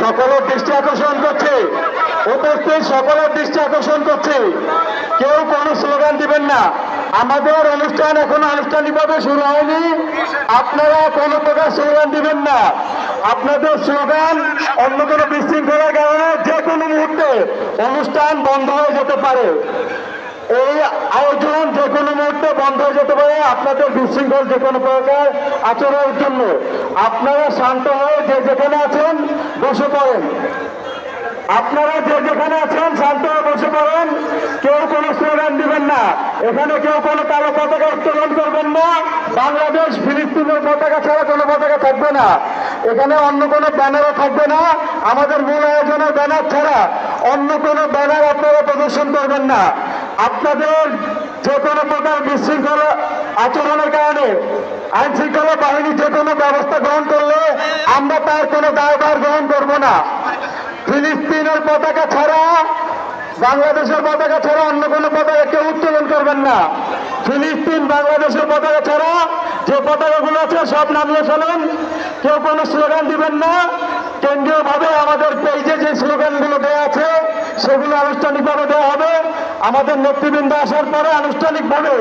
সকলের দৃষ্টি আকর্ষণ করছে। উপস্থিত সকলের দৃষ্টি আকর্ষণ করছে। কেউ কোনো স্লোগান দিবেন না। আমাদের অনুষ্ঠান এখন আনুষ্ঠানিকভাবে শুরু হয়নি। আপনারা কোনো প্রকার স্লোগান দিবেন না। আপনাদের স্লোগান অন্য কোনো বিশৃঙ্খলার কারণে যে কোনো মুহূর্তে অনুষ্ঠান বন্ধ হয়ে যেতে পারে। এই আয়োজন যে কোনো মুহূর্তে বন্ধ হয়ে যেতে পারে, আপনাদের বিশৃঙ্খল যে কোনো প্রকার আচরণের জন্য। আপনারা শান্ত হয়ে যে যেখানে আছেন বসে পড়েন। আপনারা যে যেখানে আছেন শান্ত হয়ে বসে পড়েন। কেউ কোনো স্লোগান দিবেন না। এখানে কেউ কোনো কালো পতাকা উত্তোলন করবেন না। বাংলাদেশ, ফিলিস্তিনের পতাকা ছাড়া কোনো পতাকা থাকবে না। এখানে অন্য কোনো ব্যানারও থাকবে না। আমাদের মূল আয়োজনের ব্যানার ছাড়া অন্য কোনো ব্যানার আপনারা প্রদর্শন করবেন না। আপনাদের যে কোনো প্রকার বিশৃঙ্খলা আচরণের কারণে আইন শৃঙ্খলা বাহিনী যে কোনো ব্যবস্থা গ্রহণ করলে আমরা তার কোনো দায়ভার গ্রহণ করব না। ফিলিস্তিনের পতাকা ছাড়া, বাংলাদেশের পতাকা ছাড়া অন্য কোনো পতাকা কেউ উত্তোলন করবেন না। ফিলিস্তিন বাংলাদেশের পতাকা ছাড়া যে পতাকাগুলো আছে সব নামিয়ে ফেলেন। কেউ কোনো স্লোগান দিবেন না। কেন্দ্রীয়ভাবে আমাদের পেজে যে স্লোগানগুলো দেওয়া আছে, সেগুলো আনুষ্ঠানিকভাবে আমাদের নেতৃবৃন্দ আসার পরে আনুষ্ঠানিকভাবে